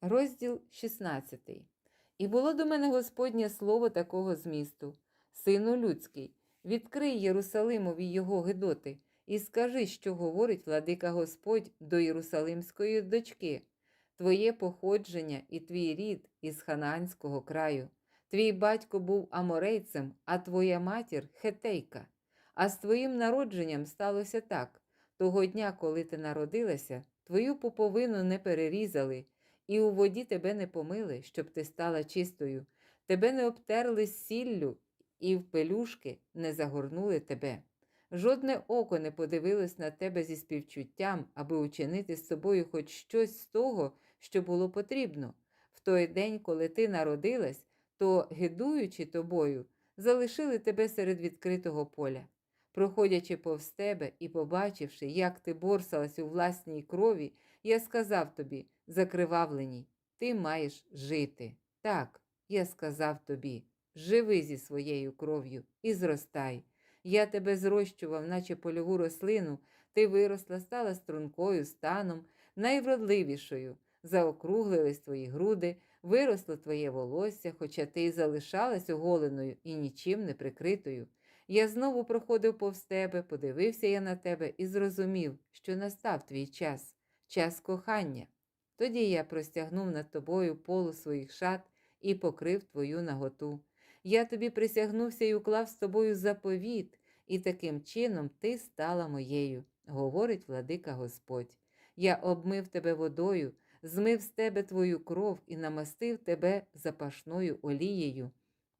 Розділ 16. І було до мене Господнє слово такого змісту: Сину людський, відкрий Єрусалимові його гидоти, і скажи, що говорить владика Господь до Єрусалимської дочки, Твоє походження і твій рід із Ханаанського краю. Твій батько був аморейцем, а твоя матір хетейка. А з твоїм народженням сталося так: того дня, коли ти народилася, твою пуповину не перерізали, і у воді тебе не помили, щоб ти стала чистою, тебе не обтерли сіллю, і в пелюшки не загорнули тебе. Жодне око не подивилось на тебе зі співчуттям, аби учинити з собою хоч щось з того, що було потрібно. В той день, коли ти народилась, то, гидуючи тобою, залишили тебе серед відкритого поля. Проходячи повз тебе і побачивши, як ти борсалась у власній крові, я сказав тобі, закривавленій, ти маєш жити. Так, я сказав тобі, живи зі своєю кров'ю і зростай. Я тебе зрощував, наче польову рослину, ти виросла, стала стрункою, станом, найвродливішою, заокруглились твої груди, виросло твоє волосся, хоча ти й залишалась оголеною і нічим не прикритою. Я знову проходив повз тебе, подивився я на тебе і зрозумів, що настав твій час, час кохання. Тоді я простягнув над тобою полу своїх шат і покрив твою наготу. Я тобі присягнувся і уклав з тобою заповіт, і таким чином ти стала моєю, говорить владика Господь. Я обмив тебе водою, змив з тебе твою кров і намастив тебе запашною олією.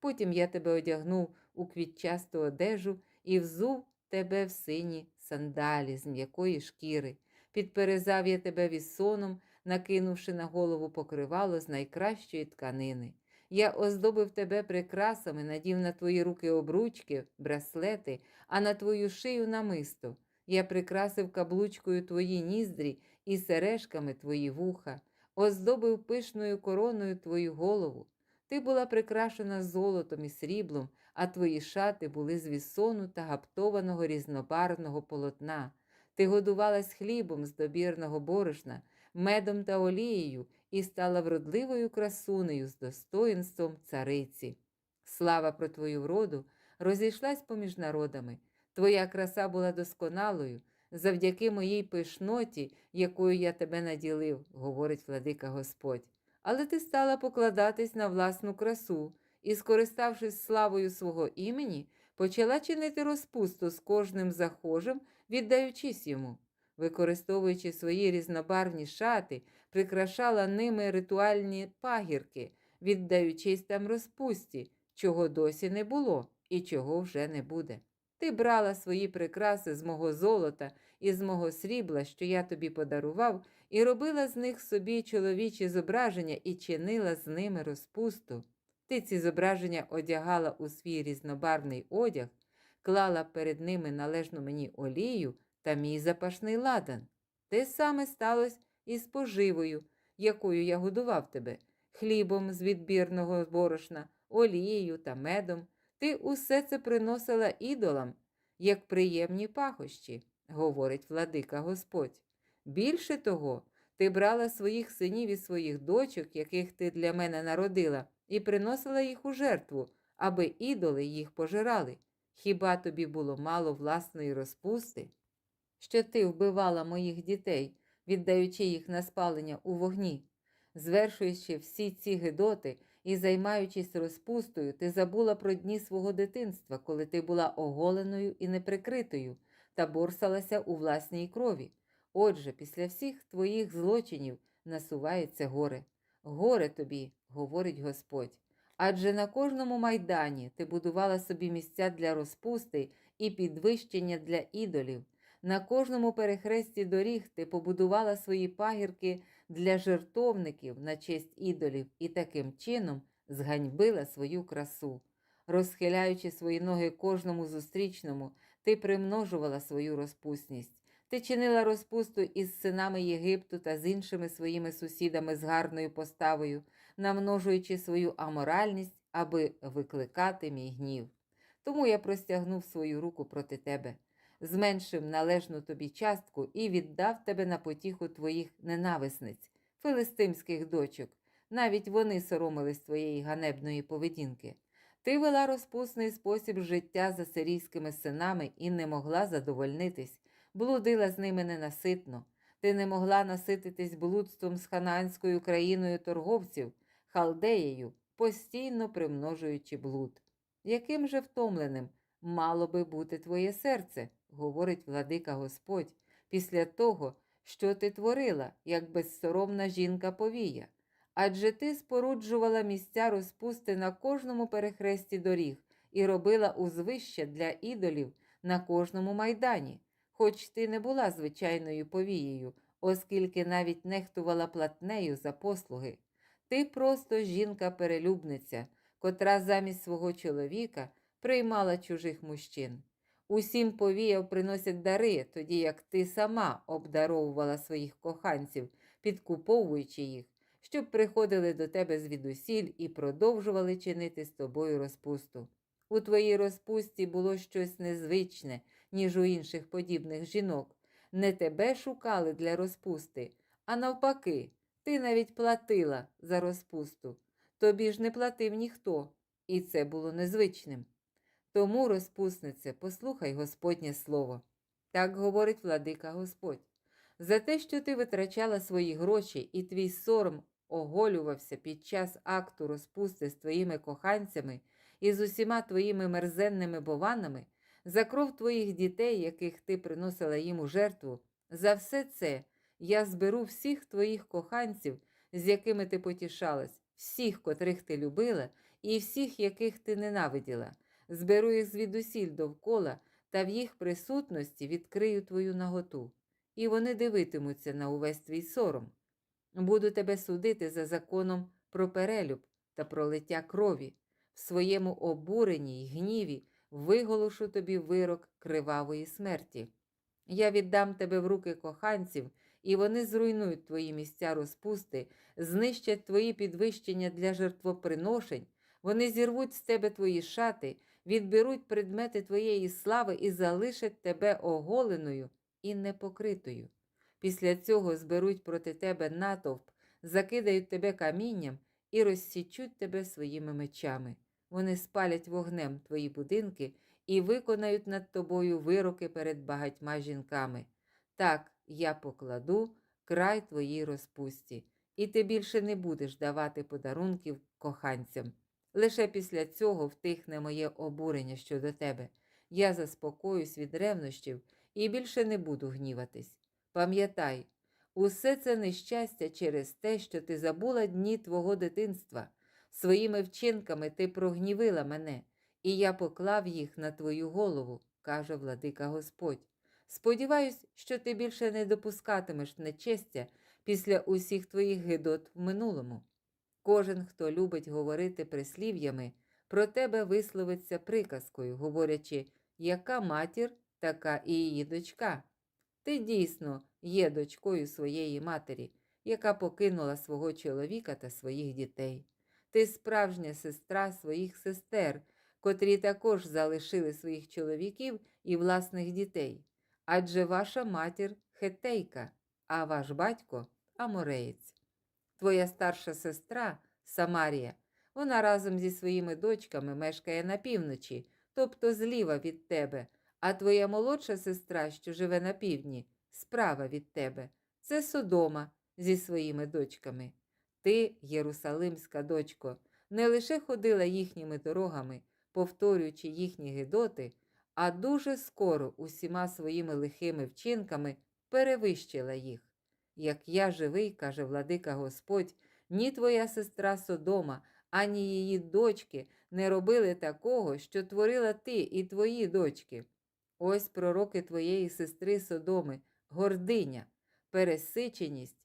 Потім я тебе одягнув у квітчасту одежу і взув тебе в сині сандалі з м'якої шкіри. Підперезав я тебе вісоном, накинувши на голову покривало з найкращої тканини. Я оздобив тебе прикрасами, надів на твої руки обручки, браслети, а на твою шию намисто. Я прикрасив каблучкою твої ніздрі і сережками твої вуха, оздобив пишною короною твою голову. Ти була прикрашена золотом і сріблом, а твої шати були з вісону та гаптованого різнобарвного полотна. Ти годувалась хлібом з добірного борошна, медом та олією і стала вродливою красунею з достоїнством цариці. Слава про твою вроду розійшлась поміж народами. Твоя краса була досконалою, завдяки моїй пишноті, якою я тебе наділив, говорить владика Господь. Але ти стала покладатись на власну красу і, скориставшись славою свого імені, почала чинити розпусту з кожним захожим, віддаючись йому. Використовуючи свої різнобарвні шати, прикрашала ними ритуальні пагірки, віддаючись там розпусті, чого досі не було і чого вже не буде. Ти брала свої прикраси з мого золота і з мого срібла, що я тобі подарував, і робила з них собі чоловічі зображення і чинила з ними розпусту. Ти ці зображення одягала у свій різнобарвний одяг, клала перед ними належну мені олію та мій запашний ладан. Те саме сталося і з поживою, якою я годував тебе, хлібом з відбірного борошна, олією та медом. Ти усе це приносила ідолам, як приємні пахощі, говорить владика Господь. Більше того, ти брала своїх синів і своїх дочок, яких ти для мене народила, і приносила їх у жертву, аби ідоли їх пожирали. Хіба тобі було мало власної розпусти? Що ти вбивала моїх дітей, віддаючи їх на спалення у вогні, звершуючи всі ці гидоти і займаючись розпустою, ти забула про дні свого дитинства, коли ти була оголеною і неприкритою та борсалася у власній крові. Отже, після всіх твоїх злочинів насувається горе. Горе тобі, говорить Господь. Адже на кожному майдані ти будувала собі місця для розпусти і підвищення для ідолів. На кожному перехресті доріг ти побудувала свої пагірки для жертовників на честь ідолів і таким чином зганьбила свою красу. Розхиляючи свої ноги кожному зустрічному, ти примножувала свою розпусність. Ти чинила розпусту із синами Єгипту та з іншими своїми сусідами з гарною поставою, намножуючи свою аморальність, аби викликати мій гнів. Тому я простягнув свою руку проти тебе, зменшив належну тобі частку і віддав тебе на потіху твоїх ненависниць. филистимських дочок. Навіть вони соромились твоєї ганебної поведінки. Ти вела розпусний спосіб життя за сирійськими синами і не могла задовольнитись, блудила з ними ненаситно. Ти не могла насититись блудством з ханаанською країною торговців, халдеєю, постійно примножуючи блуд. Яким же втомленим мало би бути твоє серце, говорить владика Господь, після того, що ти творила, як безсоромна жінка повія. Адже ти споруджувала місця розпусти на кожному перехресті доріг і робила узвище для ідолів на кожному майдані, хоч ти не була звичайною повією, оскільки навіть нехтувала платнею за послуги. Ти просто жінка-перелюбниця, котра замість свого чоловіка приймала чужих мужчин. Усім повіяв приносять дари, тоді як ти сама обдаровувала своїх коханців, підкуповуючи їх, щоб приходили до тебе звідусіль і продовжували чинити з тобою розпусту. У твоїй розпусті було щось незвичне, ніж у інших подібних жінок. Не тебе шукали для розпусти, а навпаки, ти навіть платила за розпусту. Тобі ж не платив ніхто, і це було незвичним. Тому, розпуснице, послухай Господнє слово. Так говорить владика Господь. За те, що ти витрачала свої гроші, і твій сором оголювався під час акту розпусти з твоїми коханцями і з усіма твоїми мерзенними бованами, за кров твоїх дітей, яких ти приносила їм у жертву, за все це я зберу всіх твоїх коханців, з якими ти потішалась, всіх, котрих ти любила, і всіх, яких ти ненавиділа зберу їх звідусіль довкола та в їх присутності відкрию твою наготу, і вони дивитимуться на увесь твій сором. Буду тебе судити за законом про перелюб та пролиття крові. В своєму обуренні й гніві виголошу тобі вирок кривавої смерті. Я віддам тебе в руки коханців, і вони зруйнують твої місця розпусти, знищать твої підвищення для жертвоприношень, вони зірвуть з тебе твої шати відберуть предмети твоєї слави і залишать тебе оголеною і непокритою. Після цього зберуть проти тебе натовп, закидають тебе камінням і розсічуть тебе своїми мечами. Вони спалять вогнем твої будинки і виконають над тобою вироки перед багатьма жінками. Так я покладу край твоїй розпусті, і ти більше не будеш давати подарунків коханцям. Лише після цього втихне моє обурення щодо тебе. Я заспокоюсь від ревнощів і більше не буду гніватись. Пам'ятай, усе це нещастя через те, що ти забула дні твого дитинства. Своїми вчинками ти прогнівила мене, і я поклав їх на твою голову, каже владика Господь. Сподіваюсь, що ти більше не допускатимеш нечестя після усіх твоїх гидот в минулому. Кожен, хто любить говорити прислів'ями, про тебе висловиться приказкою, говорячи, яка матір, така і її дочка. Ти дійсно є дочкою своєї матері, яка покинула свого чоловіка та своїх дітей. Ти справжня сестра своїх сестер, котрі також залишили своїх чоловіків і власних дітей. Адже ваша матір хетейка, а ваш батько амореєць. Твоя старша сестра Самарія. Вона разом зі своїми дочками мешкає на півночі, тобто зліва від тебе, а твоя молодша сестра, що живе на півдні, справа від тебе. Це Содома зі своїми дочками. Ти, Єрусалимська дочко, не лише ходила їхніми дорогами, повторюючи їхні гидоти, а дуже скоро усіма своїми лихими вчинками перевищила їх. Як я живий, каже владика Господь, ні твоя сестра Содома, ані її дочки не робили такого, що творила ти і твої дочки. Ось пророки твоєї сестри Содоми, гординя, пересиченість,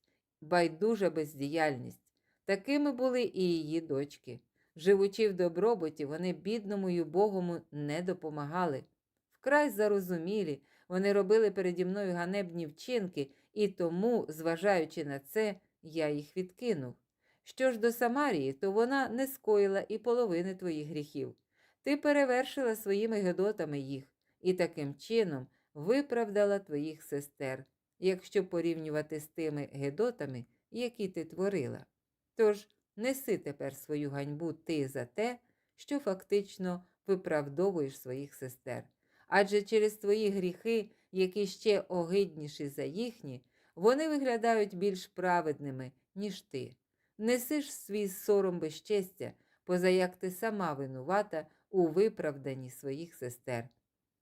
байдужа бездіяльність. Такими були і її дочки. Живучи в добробуті, вони бідному й убогому не допомагали. Вкрай зарозумілі, вони робили переді мною ганебні вчинки, і тому, зважаючи на це, я їх відкинув. Що ж до Самарії, то вона не скоїла і половини твоїх гріхів. Ти перевершила своїми гедотами їх і таким чином виправдала твоїх сестер, якщо порівнювати з тими гедотами, які ти творила. Тож неси тепер свою ганьбу ти за те, що фактично виправдовуєш своїх сестер. Адже через твої гріхи, які ще огидніші за їхні, вони виглядають більш праведними, ніж ти. Неси ж свій сором безчестя, поза як ти сама винувата у виправданні своїх сестер.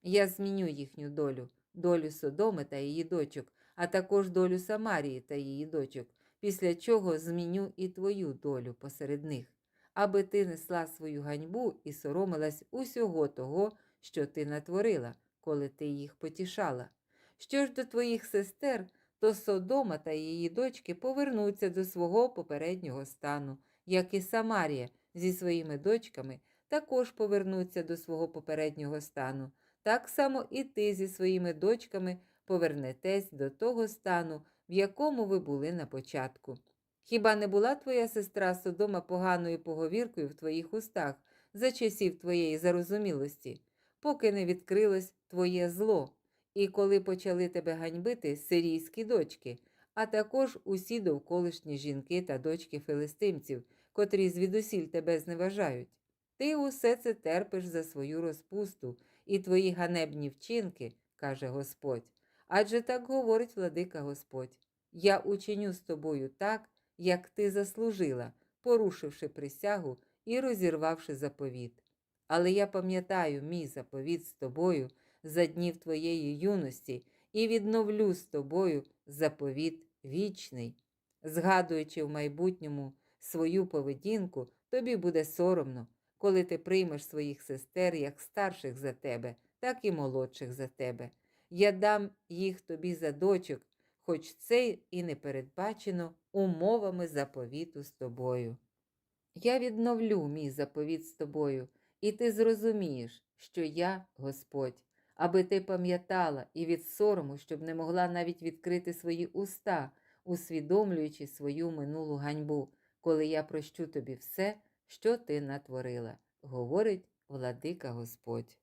Я зміню їхню долю, долю Содоми та її дочок, а також долю Самарії та її дочок, після чого зміню і твою долю посеред них, аби ти несла свою ганьбу і соромилась усього того, що ти натворила, коли ти їх потішала. Що ж до твоїх сестер, то Содома та її дочки повернуться до свого попереднього стану, як і Самарія зі своїми дочками також повернуться до свого попереднього стану. Так само і ти зі своїми дочками повернетесь до того стану, в якому ви були на початку. Хіба не була твоя сестра Содома поганою поговіркою в твоїх устах за часів твоєї зарозумілості, поки не відкрилось твоє зло, і коли почали тебе ганьбити сирійські дочки, а також усі довколишні жінки та дочки филистимців, котрі звідусіль тебе зневажають? Ти усе це терпиш за свою розпусту і твої ганебні вчинки, каже Господь. Адже так говорить владика Господь. Я учиню з тобою так, як ти заслужила, порушивши присягу і розірвавши заповіт. Але я пам'ятаю мій заповіт з тобою за днів твоєї юності і відновлю з тобою заповіт вічний. Згадуючи в майбутньому свою поведінку, тобі буде соромно, коли ти приймеш своїх сестер як старших за тебе, так і молодших за тебе. Я дам їх тобі за дочок, хоч це і не передбачено умовами заповіту з тобою. Я відновлю мій заповіт з тобою, і ти зрозумієш, що я Господь, аби ти пам'ятала і від сорому, щоб не могла навіть відкрити свої уста, усвідомлюючи свою минулу ганьбу, коли я прощу тобі все, що ти натворила, говорить владика Господь.